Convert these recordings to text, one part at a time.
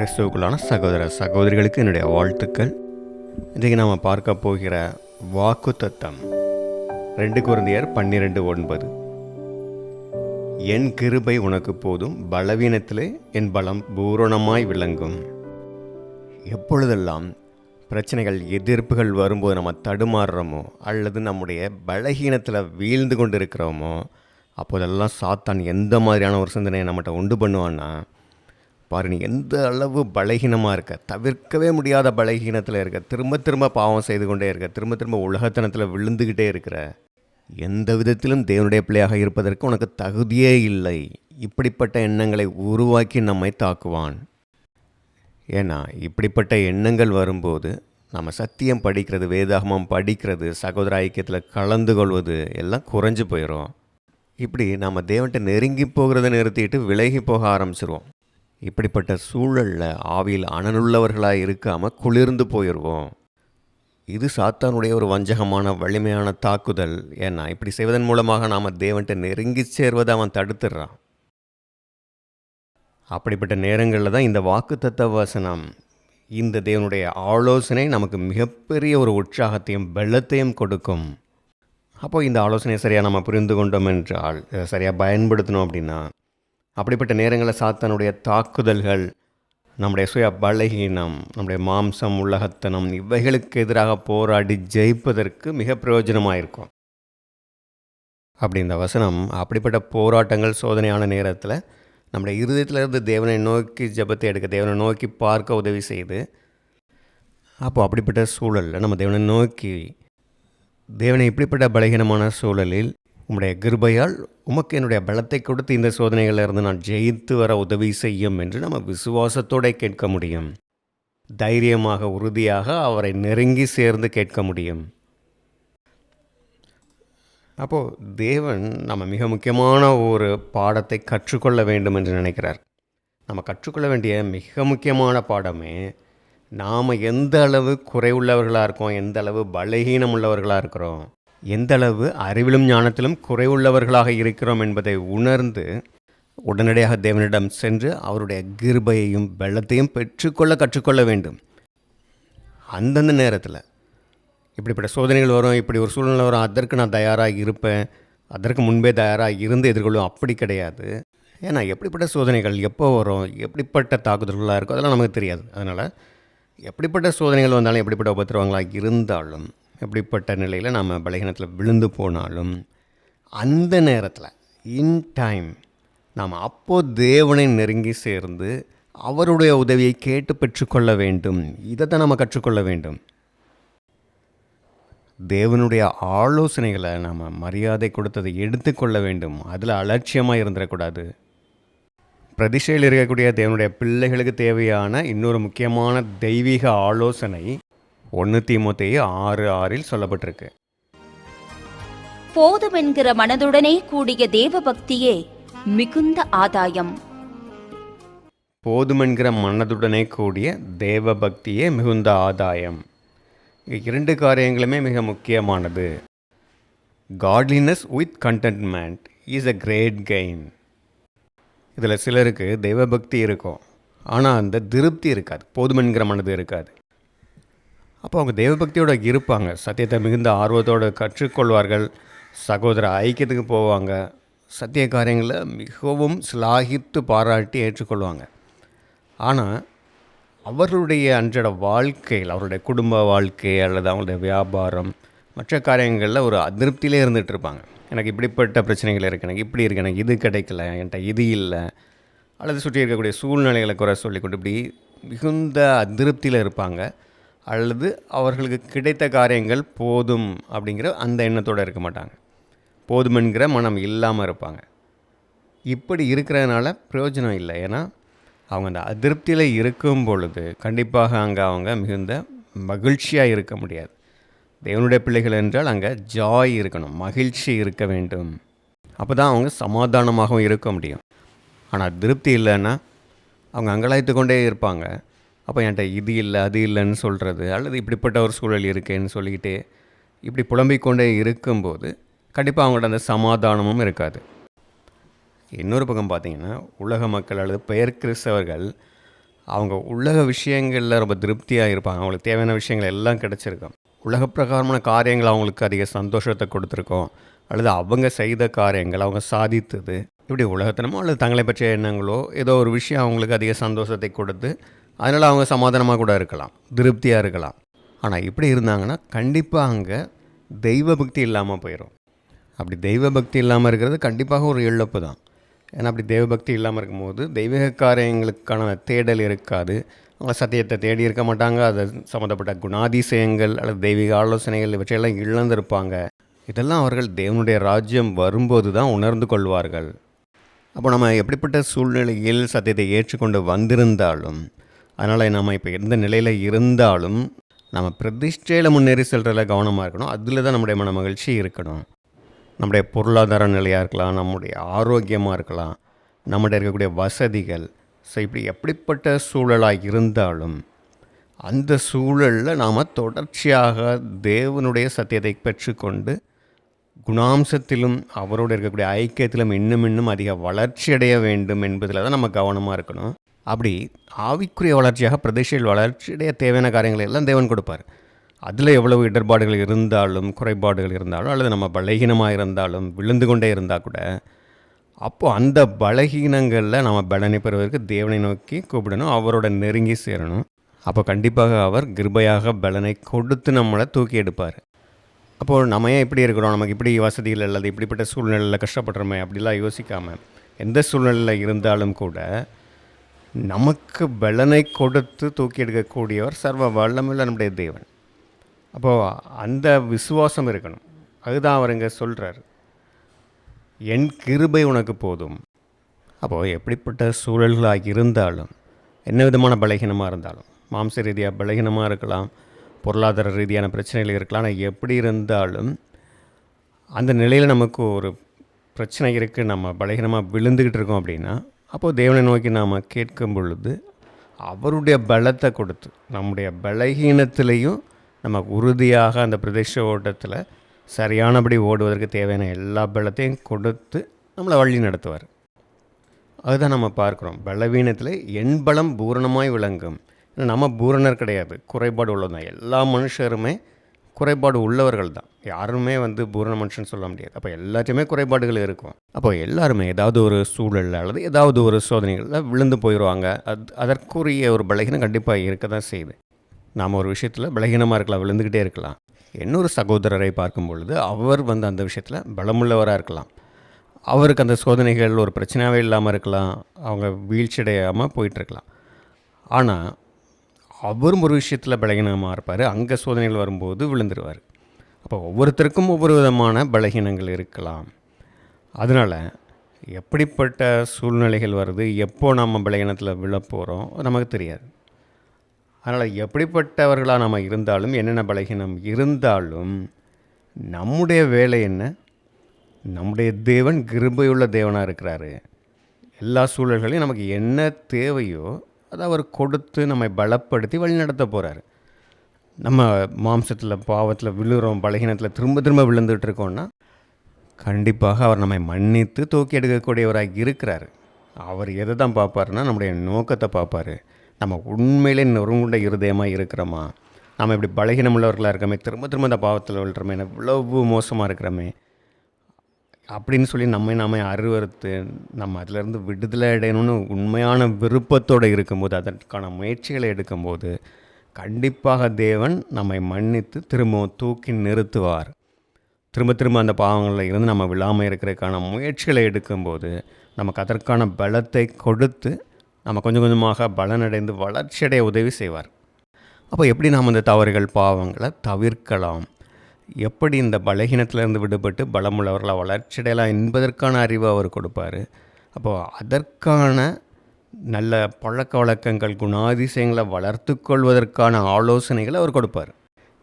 கிறிஸ்துவுக்குள்ளான சகோதர சகோதரிகளுக்கு என்னுடைய வாழ்த்துக்கள். இன்றைக்கு நாம் பார்க்க போகிற வாக்கு தத்தம் ரெண்டு குருந்தியர் பன்னிரெண்டு ஒன்பது. என் கிருபை உனக்கு போதும் பலவீனத்திலே என் பலம் பூரணமாய் விளங்கும். எப்பொழுதெல்லாம் பிரச்சனைகள் எதிர்ப்புகள் வரும்போது நம்ம தடுமாறுறோமோ அல்லது நம்முடைய பலகீனத்தில் வீழ்ந்து கொண்டு இருக்கிறோமோ அப்போதெல்லாம் சாத்தான் எந்த மாதிரியான ஒரு சிந்தனையை நம்மகிட்ட உண்டு பண்ணுவான்னா பாரு நீ எந்த அளவு பலகீனமாக இருக்க? தவிர்க்கவே முடியாத பலகீனத்தில் இருக்க. திரும்ப திரும்ப பாவம் செய்து கொண்டே இருக்க. திரும்ப திரும்ப உலகத்தனத்தில் விழுந்துக்கிட்டே இருக்கிற. எந்த விதத்திலும் தேவனுடைய பிள்ளையாக இருப்பதற்கு உனக்கு தகுதியே இல்லை. இப்படிப்பட்ட எண்ணங்களை உருவாக்கி நம்மை தாக்குவான். ஏன்னா இப்படிப்பட்ட எண்ணங்கள் வரும்போது நம்ம சத்தியம் படிக்கிறது வேதாகமம் படிக்கிறது சகோதர ஐக்கியத்தில் கலந்து கொள்வது எல்லாம் குறைஞ்சு போயிடும் இப்படி நம்ம தேவன்கிட்ட நெருங்கி போகிறத நிறுத்திட்டு விலகி போக ஆரம்பிச்சிருவோம். இப்படிப்பட்ட சூழலில் ஆவியில் அனலுள்ளவர்களாக இருக்காமல் குளிர்ந்து போயிடுவோம் இது சாத்தானுடைய ஒரு வஞ்சகமான வலிமையான தாக்குதல். ஏன்னா இப்படி செய்வதன் மூலமாக நாம் தேவன்கிட்ட நெருங்கி சேர்வதை அவன் தடுத்துடுறான் அப்படிப்பட்ட நேரங்களில் தான் இந்த வாக்குத்தத்த வசனம் இந்த தேவனுடைய ஆலோசனை நமக்கு மிகப்பெரிய ஒரு உற்சாகத்தையும் பலத்தையும் கொடுக்கும். அப்போது இந்த ஆலோசனையை சரியாக நம்ம புரிந்து கொண்டோம் என்றால் இதை சரியாக பயன்படுத்தணும் அப்படின்னா அப்படிப்பட்ட நேரங்களில் சாத்தானுடைய தாக்குதல்கள் நம்முடைய சுய பலகீனம் நம்முடைய மாம்சம் உலகத்தனம் இவைகளுக்கு எதிராக போராடி ஜெயிப்பதற்கு மிக பிரயோஜனமாக இருக்கும் அப்படி இந்த வசனம் அப்படிப்பட்ட போராட்டங்கள் சோதனையான நேரத்தில் நம்முடைய இருதயத்தில் இருந்து தேவனை நோக்கி ஜெபத்தை எடுக்க தேவனை நோக்கி பார்க்க உதவி செய்து அப்போது அப்படிப்பட்ட சூழலில் நம்ம தேவனை நோக்கி தேவனை இப்படிப்பட்ட பலகீனமான சூழலில் உம்முடைய கிருபையால் உமக்கு என்னுடைய பலத்தை கொடுத்து இந்த சோதனைகளில் இருந்து நான் ஜெயித்து வர உதவி செய்யும் என்று நம்ம விசுவாசத்தோடு கேட்க முடியும். தைரியமாக உறுதியாக அவரை நெருங்கி சேர்ந்து கேட்க முடியும். அப்போது தேவன் நம்ம மிக முக்கியமான ஒரு பாடத்தை கற்றுக்கொள்ள வேண்டும் என்று நினைக்கிறார். நம்ம கற்றுக்கொள்ள வேண்டிய மிக முக்கியமான பாடமே நாம் எந்த அளவு குறைவுள்ளவர்களாக இருக்கோம் எந்த அளவு பலகீனம் உள்ளவர்களாக இருக்கிறோம் எந்தளவு அறிவிலும் ஞானத்திலும் குறைவுள்ளவர்களாக இருக்கிறோம் என்பதை உணர்ந்து உடனடியாக தேவனிடம் சென்று அவருடைய கிருபையையும் வெள்ளத்தையும் பெற்றுக்கொள்ள கற்றுக்கொள்ள வேண்டும். அந்தந்த நேரத்தில் இப்படிப்பட்ட சோதனைகள் வரும் இப்படி ஒரு சூழ்நிலை வரும் அதற்கு நான் தயாராக இருப்பேன் அதற்கு முன்பே தயாராக இருந்து எதிர்கொள்ளும் அப்படி கிடையாது. ஏன்னா எப்படிப்பட்ட சோதனைகள் எப்போ வரும் எப்படிப்பட்ட தாக்குதல்களாக இருக்கும் அதெல்லாம் நமக்கு தெரியாது. அதனால் எப்படிப்பட்ட சோதனைகள் வந்தாலும் எப்படிப்பட்ட உபத்திரவங்களாக இருந்தாலும் எப்படிப்பட்ட நிலையில் நாம் பலகீனத்தில் விழுந்து போனாலும் அந்த நேரத்தில் இன் டைம் நாம் அப்போது தேவனை நெருங்கி சேர்ந்து அவருடைய உதவியை கேட்டு பெற்றுக்கொள்ள வேண்டும். இதை தான் நம்ம கற்றுக்கொள்ள வேண்டும். தேவனுடைய ஆலோசனைகளை நாம் மரியாதை கொடுத்ததை எடுத்துக்கொள்ள வேண்டும். அதில் அலட்சியமாக இருந்துடக்கூடாது பிரதிஷையில் இருக்கக்கூடிய தேவனுடைய பிள்ளைகளுக்கு தேவையான இன்னொரு முக்கியமான தெய்வீக ஆலோசனை ஒன்று தீமோத்தேயு ஆறு ஆறில் சொல்லப்பட்டிருக்கு. போதுமென்கிற மனதுடனே கூடிய தேவ பக்தியே மிகுந்த ஆதாயம். போதுமென்கிற மனதுடனே கூடிய தேவ பக்தியே மிகுந்த ஆதாயம். இரண்டு காரியங்களுமே மிக முக்கியமானது. Godliness with contentment is a great gain இதில் சிலருக்கு தெய்வ பக்தி இருக்கும். ஆனால் அந்த திருப்தி இருக்காது. போதுமென்கிற மனது இருக்காது. அப்போ அவங்க தெய்வபக்தியோட இருப்பாங்க. சத்தியத்தை மிகுந்த ஆர்வத்தோடு கற்றுக்கொள்வார்கள். சகோதர ஐக்கியத்துக்கு போவாங்க. சத்திய காரியங்களை மிகவும் சிலாகித்து பாராட்டி ஏற்றுக்கொள்வாங்க. ஆனால் அவர்களுடைய அன்றாட வாழ்க்கையில் அவருடைய குடும்ப வாழ்க்கை அல்லது அவங்களுடைய வியாபாரம் மற்ற காரியங்களில் ஒரு அதிருப்தியிலே இருந்துகிட்டு இருப்பாங்க. எனக்கு இப்படிப்பட்ட பிரச்சனைகள் இருக்குது எனக்கு இப்படி இருக்குது எனக்கு இது கிடைக்கல என்கிட்ட இது இல்லை அல்லது சுற்றி இருக்கக்கூடிய சூழ்நிலைகளை குறை சொல்லிக்கொண்டு இப்படி மிகுந்த அதிருப்தியில் இருப்பாங்க. அல்லது அவர்களுக்கு கிடைத்த காரியங்கள் போதும் அப்படிங்கிற அந்த எண்ணத்தோடு இருக்க மாட்டாங்க. போதுமென்கிற மனம் இல்லாமல் இருப்பாங்க. இப்படி இருக்கிறதுனால பிரயோஜனம் இல்லை. ஏன்னா அவங்க அந்த அதிருப்தியில் இருக்கும் பொழுது கண்டிப்பாக அங்கே அவங்க மிகுந்த மகிழ்ச்சியாக இருக்க முடியாது. தேவனுடைய பிள்ளைகள் என்றால் அங்கே ஜாய் இருக்கணும் மகிழ்ச்சி இருக்க வேண்டும். அப்போ தான் அவங்க சமாதானமாகவும் இருக்க முடியும். ஆனால் திருப்தி இல்லைன்னா அவங்க அங்கலாய்த்து கொண்டே இருப்பாங்க. அப்போ என்கிட்ட இது இல்லை அது இல்லைன்னு சொல்கிறது அல்லது இப்படிப்பட்ட ஒரு சூழல் இருக்கேன்னு சொல்லிக்கிட்டே இப்படி புலம்பிக்கொண்டே இருக்கும்போது கண்டிப்பாக அவங்களோட அந்த சமாதானமும் இருக்காது. இன்னொரு பக்கம் பார்த்தீங்கன்னா உலக மக்கள் அல்லது பெயர் கிறிஸ்தவர்கள் அவங்க உலக விஷயங்களில் ரொம்ப திருப்தியாக இருப்பாங்க. அவங்களுக்கு தேவையான விஷயங்கள் எல்லாம் கிடச்சிருக்கும். உலக பிரகாரமான காரியங்கள் அவங்களுக்கு அதிக சந்தோஷத்தை கொடுத்துருக்கோம். அல்லது அவங்க செய்த காரியங்கள் அவங்க சாதித்தது இப்படி உலகத்தனமோ அல்லது தங்களை பற்றிய எண்ணங்களோ ஏதோ ஒரு விஷயம் அவங்களுக்கு அதிக சந்தோஷத்தை கொடுத்து அதனால் அவங்க சமாதானமாக கூட இருக்கலாம் திருப்தியாக இருக்கலாம். ஆனால் இப்படி இருந்தாங்கன்னா கண்டிப்பாக அங்கே தெய்வ பக்தி இல்லாமல் போயிடும் அப்படி தெய்வ பக்தி இல்லாமல் இருக்கிறது கண்டிப்பாக ஒரு இழப்பு தான். ஏன்னா அப்படி தெய்வ பக்தி இல்லாமல் இருக்கும்போது தெய்வீக காரியங்களுக்கான தேடல் இருக்காது. அவங்க சத்தியத்தை தேடி இருக்க மாட்டாங்க. அது சம்மந்தப்பட்ட குணாதிசயங்கள் அல்லது தெய்வீக ஆலோசனைகள் இவற்றையெல்லாம் இழந்திருப்பாங்க. இதெல்லாம் அவர்கள் தேவனுடைய ராஜ்யம் வரும்போது தான் உணர்ந்து கொள்வார்கள். அப்போ நம்ம எப்படிப்பட்ட சூழ்நிலையில் சத்தியத்தை ஏற்றுக்கொண்டு வந்திருந்தாலும் அதனால் நம்ம இப்போ எந்த நிலையில் இருந்தாலும் நம்ம பிரதிஷ்டையில் முன்னேறி செல்கிறதில் கவனமாக இருக்கணும். அதில் தான் நம்முடைய மன மகிழ்ச்சி இருக்கணும். நம்முடைய பொருளாதார நிலையாக இருக்கலாம் நம்முடைய ஆரோக்கியமாக இருக்கலாம் நம்மகிட்ட இருக்கக்கூடிய வசதிகள். ஸோ இப்படி எப்படிப்பட்ட சூழலாக இருந்தாலும் அந்த சூழலில் நாம் தொடர்ச்சியாக தேவனுடைய சத்தியத்தை பெற்றுக்கொண்டு குணாம்சத்திலும் அவரோடு இருக்கக்கூடிய ஐக்கியத்திலும் இன்னும் இன்னும் அதிக வளர்ச்சி அடைய வேண்டும் என்பதில் தான் நம்ம கவனமாக இருக்கணும். அப்படி ஆவிக்குரிய வளர்ச்சியாக பிரதேசியல் வளர்ச்சியுடைய தேவையான காரியங்களை எல்லாம் தேவன் கொடுப்பார். அதில் எவ்வளவு இடர்பாடுகள் இருந்தாலும் குறைபாடுகள் இருந்தாலும் அல்லது நம்ம பலகீனமாக இருந்தாலும் விழுந்து கொண்டே இருந்தால் கூட அப்போது அந்த பலகீனங்களில் நம்ம பலனை பெறுவதற்கு தேவனை நோக்கி கூப்பிடணும் அவரோட நெருங்கி சேரணும். அப்போ கண்டிப்பாக அவர் கிருபையாக பலனை கொடுத்து நம்மளை தூக்கி எடுப்பார். அப்போது நம்ம ஏன் இப்படி இருக்கிறோம்? நமக்கு இப்படி வசதிகள் அல்லது இப்படிப்பட்ட சூழ்நிலையில் கஷ்டப்படுறோமே அப்படிலாம் யோசிக்காமல் எந்த சூழ்நிலையில் இருந்தாலும் கூட நமக்கு பலனை கொடுத்து தூக்கி எடுக்கக்கூடியவர் சர்வ வல்லமில்ல நம்முடைய தேவன். அப்போது அந்த விசுவாசம் இருக்கணும். அதுதான் அவர் இங்கே சொல்கிறார் என் கிருபை உனக்கு போதும். அப்போது எப்படிப்பட்ட சூழல்களாக இருந்தாலும் என்ன விதமான பலகீனமாக இருந்தாலும் மாம்ச ரீதியாக பலகீனமாக இருக்கலாம் பொருளாதார ரீதியான பிரச்சனைகள் இருக்கலாம் ஆனால் எப்படி இருந்தாலும் அந்த நிலையில் நமக்கு ஒரு பிரச்சனை இருக்குது நம்ம பலகீனமாக விழுந்துக்கிட்டு இருக்கோம் அப்படின்னா அப்போது தேவனை நோக்கி நாம் கேட்கும் பொழுது அவருடைய பலத்தை கொடுத்து நம்முடைய பலகீனத்திலையும் நம்ம உறுதியாக அந்த பிரதேச ஓட்டத்தில் சரியானபடி ஓடுவதற்கு தேவையான எல்லா பலத்தையும் கொடுத்து நம்மளை வழி நடத்துவார். அதுதான் நம்ம பார்க்குறோம். பலவீனத்தில் என் பலம் பூரணமாய் விளங்கும். நம்ம பூரணர் கிடையாது. குறைபாடு உள்ளது தான் எல்லா மனுஷருமே குறைபாடு உள்ளவர்கள் தான். யாருமே வந்து பூரண மனுஷன் சொல்ல முடியாது. அப்போ எல்லாத்தையுமே குறைபாடுகள் இருக்கும். அப்போ எல்லாருமே ஏதாவது ஒரு சூழலில் அல்லது ஏதாவது ஒரு சோதனைகளில் விழுந்து போயிடுவாங்க அது அதற்குரிய ஒரு பலகீனம் கண்டிப்பாக இருக்க தான் செய்யுது. நாம் ஒரு விஷயத்தில் பலகீனமாக இருக்கலாம் விழுந்துக்கிட்டே இருக்கலாம். இன்னொரு சகோதரரை பார்க்கும் பொழுது அவர் வந்து அந்த விஷயத்தில் பலமுள்ளவராக இருக்கலாம். அவருக்கு அந்த சோதனைகள் ஒரு பிரச்சனையாகவே இல்லாமல் இருக்கலாம். அவங்க வீழ்ச்சியடையாமல் போயிட்டுருக்கலாம் ஆனால் அவரும் ஒரு விஷயத்தில் பலகீனமாக இருப்பார். அங்கே சோதனைகள் வரும்போது விழுந்துருவார். அப்போ ஒவ்வொருத்தருக்கும் ஒவ்வொரு விதமான பலகீனங்கள் இருக்கலாம். அதனால் எப்படிப்பட்ட சூழ்நிலைகள் வருது எப்போ நம்ம பலகீனத்தில் விழப்போகிறோம் நமக்கு தெரியாது. அதனால் எப்படிப்பட்டவர்களாக நம்ம இருந்தாலும் என்னென்ன பலகீனம் இருந்தாலும் நம்முடைய வேலை என்ன? நம்முடைய தேவன் கிருபையுள்ள தேவனாக இருக்கிறாரு. எல்லா சூழல்களையும் நமக்கு என்ன தேவையோ அதை அவர் கொடுத்து நம்மை பலப்படுத்தி வழிநடத்த போகிறாரு நம்ம மாம்சத்தில் பாவத்தில் விழுகிறோம் பலகீனத்தில் திரும்ப திரும்ப விழுந்துட்டு இருக்கோம்னா கண்டிப்பாக அவர் நம்மை மன்னித்து தூக்கி எடுக்கக்கூடியவராக இருக்கிறார். அவர் எதை தான் பார்ப்பாருன்னா நம்முடைய நோக்கத்தை பார்ப்பார். நம்ம உண்மையிலே நொறுங்குண்ட இருதயமாக இருக்கிறோமா? நம்ம இப்படி பலகீனம் உள்ளவர்களாக இருக்கமே திரும்ப திரும்ப அந்த பாவத்தில் விழுறோமே இவ்வளவு மோசமாக இருக்கிறோமே அப்படின்னு சொல்லி நம்மை நாம அருவறுத்து நம்ம அதிலிருந்து விடுதலை அடையணும்னு உண்மையான விருப்பத்தோடு இருக்கும்போது அதற்கான முயற்சிகளை எடுக்கும்போது கண்டிப்பாக தேவன் நம்மை மன்னித்து திரும்பவும் தூக்கி நிறுத்துவார். திரும்ப திரும்ப அந்த பாவங்களில் இருந்து நம்ம விழாமல் இருக்கிறதுக்கான முயற்சிகளை எடுக்கும்போது நமக்கு அதற்கான பலத்தை கொடுத்து நம்ம கொஞ்சம் கொஞ்சமாக பலனடைந்து வளர்ச்சியடைய உதவி செய்வார். அப்போ எப்படி நாம் இந்த தவறுகள் பாவங்களை தவிர்க்கலாம்? எப்படி இந்த பலகீனத்திலேருந்து விடுபட்டு பலமுள்ளவர்களாக வளர்ச்சியடையலாம் என்பதற்கான அறிவை அவர் கொடுப்பார். அப்போது அதற்கான நல்ல பழக்க வழக்கங்கள் குணாதிசயங்களை வளர்த்து கொள்வதற்கான ஆலோசனைகளை அவர் கொடுப்பார்.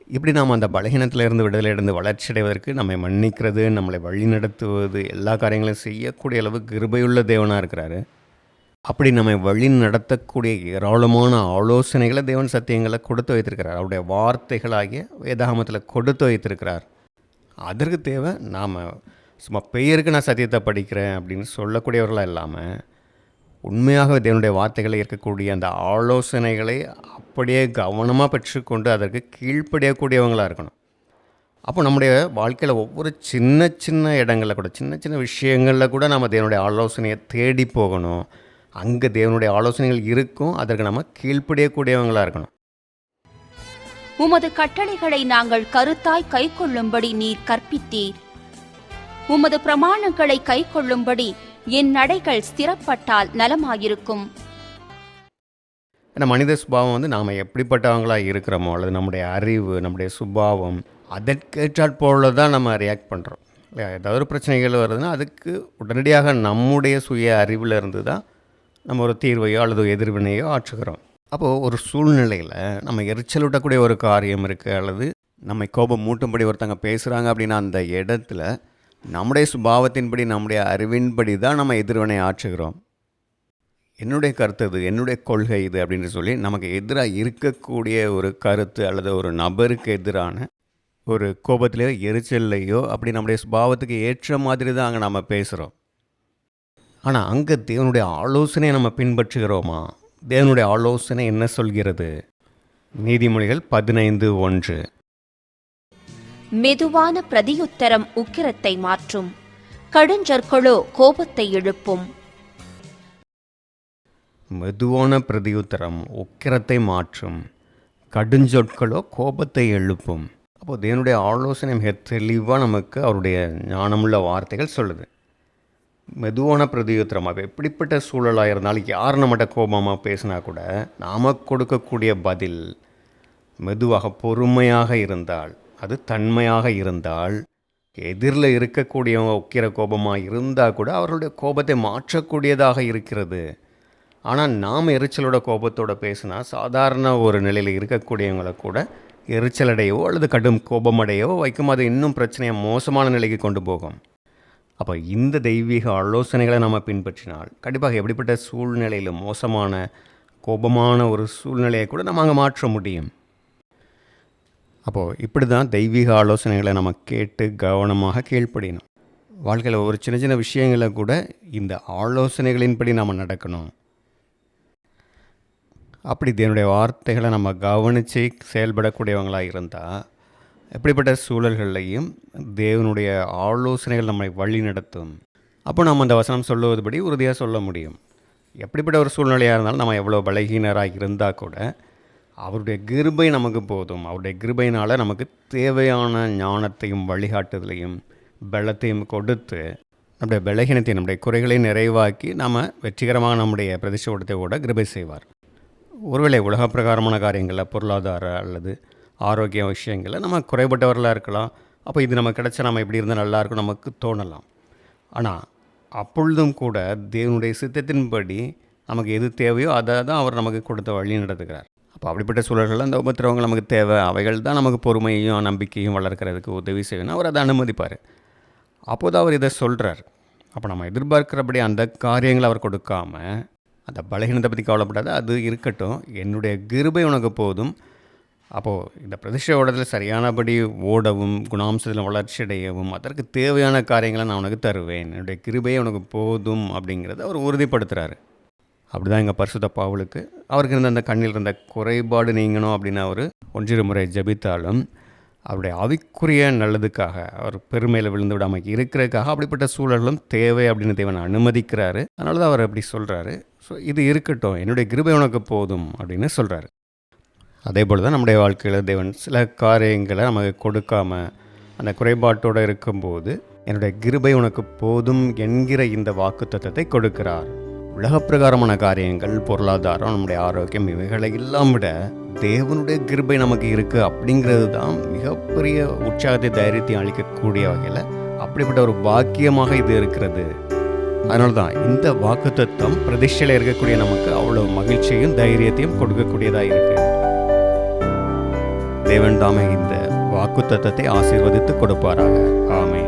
இப்படி நாம் அந்த பலகீனத்திலிருந்து விடுதலையிலிருந்து வளர்ச்சியடைவதற்கு நம்மை மன்னிக்கிறது நம்மளை வழிநடத்துவது எல்லா காரியங்களையும் செய்யக்கூடிய அளவுக்கு கிருபையுள்ள தேவனாக இருக்கிறாரு. அப்படி நம்மை வழி நடத்தக்கூடிய ஏராளமான ஆலோசனைகளை தேவன் சத்தியங்களை கொடுத்து வைத்திருக்கிறார். அவருடைய வார்த்தைகளாகிய வேதாகமத்தில் கொடுத்து வைத்திருக்கிறார். அதற்கு தேவை நாம் சும்மா பெயருக்கு நான் சத்தியத்தை படிக்கிறேன் அப்படின்னு சொல்லக்கூடியவர்களாக இல்லாமல் உண்மையாக தேவனுடைய வார்த்தைகளை இருக்கக்கூடிய அந்த ஆலோசனைகளை அப்படியே கவனமாக பெற்றுக்கொண்டு அதற்கு கீழ்ப்படியக்கூடியவங்களாக இருக்கணும். அப்போ நம்முடைய வாழ்க்கையில் ஒவ்வொரு சின்ன சின்ன இடங்களில் கூட சின்ன சின்ன விஷயங்களில் கூட நம்ம தேவனுடைய ஆலோசனையை தேடி போகணும். அங்கே தேவனுடைய ஆலோசனைகள் இருக்கும் அதற்கு நம்ம கீழ்ப்படியக்கூடியவங்களாக இருக்கணும். உமது கட்டளைகளை நாங்கள் கருத்தாய் கைக்கொள்ளும்படி நீர் கற்பித்தீர் உமது பிரமாணங்களை கைக்கொள்ளும்படி என் நடைகள் ஸ்திரப்பட்டால் நலமாயிருக்கும். ஏன்னா மனித சுபாவம் வந்து நாம் எப்படிப்பட்டவங்களாக இருக்கிறோமோ அல்லது நம்முடைய அறிவு நம்முடைய சுபாவம் அதற்கேற்றாற் போல தான் நம்ம ரியாக்ட் பண்ணுறோம் ஏதாவது ஒரு பிரச்சனைகள் வருதுன்னா அதுக்கு உடனடியாக நம்முடைய சுய அறிவில் இருந்து தான் நம்ம ஒரு தீர்வையோ அல்லது எதிர்வினையோ ஆற்றுகிறோம். அப்போது ஒரு சூழ்நிலையில் நம்ம எரிச்சலூட்டக்கூடிய ஒரு காரியம் இருக்குது அல்லது நம்மை கோபம் மூட்டும்படி ஒருத்தங்க பேசுகிறாங்க அப்படின்னா அந்த இடத்துல நம்முடைய சுபாவத்தின்படி நம்முடைய அறிவின்படி தான் நம்ம எதிர்வினை ஆற்றுகிறோம். என்னுடைய கருத்து இது என்னுடைய கொள்கை இது அப்படின்னு சொல்லி நமக்கு எதிராக இருக்கக்கூடிய ஒரு கருத்து அல்லது ஒரு நபருக்கு எதிரான ஒரு கோபத்திலேயோ எரிச்சல்லையோ அப்படி நம்முடைய சுபாவத்துக்கு ஏற்ற மாதிரி தான் அங்கே நம்ம பேசுகிறோம் ஆனால் அங்கே தேவனுடைய ஆலோசனையை நம்ம பின்பற்றுகிறோமா? தேவனுடைய ஆலோசனை என்ன சொல்கிறது? நீதிமொழிகள் பதினைந்து ஒன்று. மெதுவான பிரதியுத்தரம் உக்கிரத்தை மாற்றும். கடுஞ்சொற்களோ கோபத்தை எழுப்பும். மெதுவான பிரதியுத்தரம் உக்கிரத்தை மாற்றும். கடுஞ்சொற்களோ கோபத்தை எழுப்பும். அப்போது தேவனுடைய ஆலோசனை மிக தெளிவாக நமக்கு அவருடைய ஞானமுள்ள வார்த்தைகள் சொல்லுது. மெதுவான பிரதியுத்திரம் அப்போ எப்படிப்பட்ட சூழலாக இருந்தாலும் யார் நம்மகிட்ட கோபமாக பேசினா கூட நாம் கொடுக்கக்கூடிய பதில் மெதுவாக பொறுமையாக இருந்தால் அது தன்மையாக இருந்தால் எதிரில் இருக்கக்கூடியவங்க உக்கிர கோபமாக இருந்தால் கூட அவர்களுடைய கோபத்தை மாற்றக்கூடியதாக இருக்கிறது. ஆனால் நாம் எரிச்சலோட கோபத்தோட பேசினா சாதாரண ஒரு நிலையில் இருக்கக்கூடியவங்களை கூட எரிச்சலடையவோ அல்லது கடும் கோபமடையவோ வைக்கும். அது இன்னும் பிரச்சனையை மோசமான நிலைக்கு கொண்டு போகும். அப்போ இந்த தெய்வீக ஆலோசனைகளை நம்ம பின்பற்றினால் கண்டிப்பாக எப்படிப்பட்ட சூழ்நிலையிலும் மோசமான கோபமான ஒரு சூழ்நிலையை கூட நம்ம அங்கே மாற்ற முடியும். அப்போது இப்படி தான் தெய்வீக ஆலோசனைகளை நம்ம கேட்டு கவனமாக கீழ்ப்படியணும் வாழ்க்கையில் ஒரு சின்ன சின்ன விஷயங்களை கூட இந்த ஆலோசனைகளின்படி நாம் நடக்கணும். அப்படி தேவனுடைய வார்த்தைகளை நம்ம கவனித்து செயல்படக்கூடியவங்களாக இருந்தால் எப்படிப்பட்ட சூழல்கள்லையும் தேவனுடைய ஆலோசனைகள் நம்மை வழி நடத்தும். அப்போ நம்ம அந்த வசனம் சொல்லுவதுபடி உறுதியாக சொல்ல முடியும். எப்படிப்பட்ட ஒரு சூழ்நிலையாக இருந்தாலும் நம்ம எவ்வளோ பலகீனராக இருந்தால் கூட அவருடைய கிருபை நமக்கு போதும். அவருடைய கிருபையினால் நமக்கு தேவையான ஞானத்தையும் வழிகாட்டுதலையும் பலத்தையும் கொடுத்து நம்முடைய பலகீனத்தை நம்முடைய குறைகளை நிறைவாக்கி நாம் வெற்றிகரமாக நம்முடைய பிரதிஷ்டத்தை கூட கிருபை செய்வார். ஒருவேளை உலக பிரகாரமான காரியங்களில் பொருளாதார அல்லது ஆரோக்கிய விஷயங்களில் நம்ம குறைபட்டவர்களாக இருக்கலாம். அப்போ இது நம்ம கிடைச்சா நம்ம இப்படி இருந்தால் நல்லாயிருக்கும் நமக்கு தோணலாம். ஆனால் அப்பொழுதும் கூட தேவனுடைய சித்தத்தின்படி நமக்கு எது தேவையோ அதை தான் அவர் நமக்கு கொடுத்த வழி நடத்துகிறார். அப்போ அப்படிப்பட்ட சூழல்கள் அந்த உபத்திரவங்கள் நமக்கு தேவை. அவைகள் தான் நமக்கு பொறுமையையும் நம்பிக்கையும் வளர்க்குறதுக்கு உதவி செய்யணும் அவர் அதை அனுமதிப்பார். அப்போது அவர் இதை சொல்கிறார் அப்போ நம்ம எதிர்பார்க்குறபடி அந்த காரியங்களை அவர் கொடுக்காம அந்த பலகீனத்தை பற்றி கவலைப்படாத அது இருக்கட்டும். என்னுடைய கிருபை உனக்கு போதும். அப்போது இந்த பிரதிஷ்ட ஓடத்தில் சரியானபடி ஓடவும் குணாம்சத்தில் வளர்ச்சி அடையவும் அதற்கு தேவையான காரியங்களை நான் உனக்கு தருவேன். என்னுடைய கிருபையை உனக்கு போதும் அப்படிங்கிறத அவர் உறுதிப்படுத்துகிறாரு அப்படி தான் எங்கள் பரிசுத்த பாவலுக்கு. அவருக்கு இருந்த அந்த கண்ணில் இருந்த குறைபாடு நீங்கணும் அப்படின்னு அவர் ஒன்றிரு முறை ஜபித்தாலும் அவருடைய அவிக்குரிய நல்லதுக்காக அவர் பெருமையில் விழுந்து விடாமல் இருக்கிறதுக்காக அப்படிப்பட்ட சூழலும் தேவை அப்படின்னு தேவன் அனுமதிக்கிறாரு. அதனால தான் அவர் அப்படி சொல்கிறாரு ஸோ இது இருக்கட்டும். என்னுடைய கிருபை உனக்கு போதும் அப்படின்னு சொல்கிறாரு அதே போல் தான் நம்முடைய வாழ்க்கையில் தேவன் சில காரியங்களை நமக்கு கொடுக்காம அந்த குறைபாட்டோடு இருக்கும்போது என்னுடைய கிருபை உனக்கு போதும் என்கிற இந்த வாக்குத்தத்தத்தை கொடுக்கிறார். உலகப்பிரகாரமான காரியங்கள் பொருளாதாரம் நம்முடைய ஆரோக்கியம் இவைகளை எல்லாம் விட தேவனுடைய கிருபை நமக்கு இருக்குது அப்படிங்கிறது தான் மிகப்பெரிய உற்சாகத்தை தைரியத்தையும் அளிக்கக்கூடிய வகையில் அப்படிப்பட்ட ஒரு பாக்கியமாக இது இருக்கிறது. அதனால தான் இந்த வாக்குத்தத்தம் பிரதிஷ்டையில் இருக்கக்கூடிய நமக்கு அவ்வளோ மகிழ்ச்சியும் தைரியத்தையும் கொடுக்கக்கூடியதாக இருக்குது தேவன் தாமே இந்த வாக்குத்தத்தத்தை ஆசீர்வதித்து கொடுப்பாராக. ஆமே